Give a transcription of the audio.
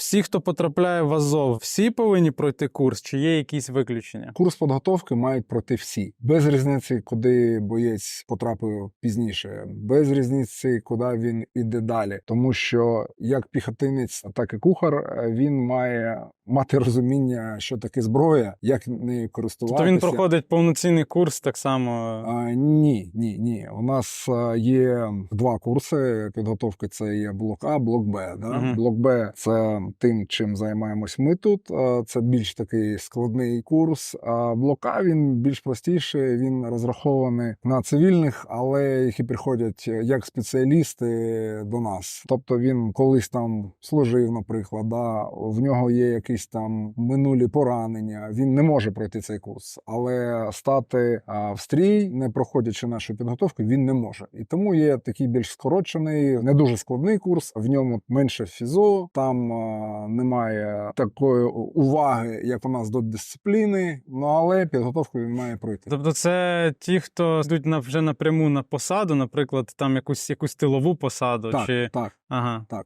всі, хто потрапляє в Азов, всі повинні пройти курс, чи є якісь виключення? Курс підготовки мають пройти всі, без різниці, куди боєць потрапив пізніше, без різниці, куди він іде далі. Тому що як піхотинець, так і кухар, е, він має мати розуміння, що таке зброя, як нею користуватися. Тобто він проходить повноцінний курс так само. А, ні, ні, ні. У нас є два курси підготовки: це є блок А, блок Б. Да? Мгм. Блок Б це тим, чим займаємось ми тут. Це більш такий складний курс. А блок А він більш простіший, він розрахований на цивільних, але які приходять як спеціалісти до нас. Тобто він колись там служив, наприклад, да? в нього є якісь там минулі поранення. Він не може пройти цей курс, але стати в стрій, не проходячи нашу підготовку, він не може. І тому є такий більш скорочений, не дуже складний курс. В ньому менше фізо, там а, немає такої уваги, як у нас до дисципліни. Ну але підготовку він має пройти. Тобто, це ті, хто йдуть на вже напряму на посаду, наприклад, там якусь якусь тилову посаду, Так, чи так. ага. Так,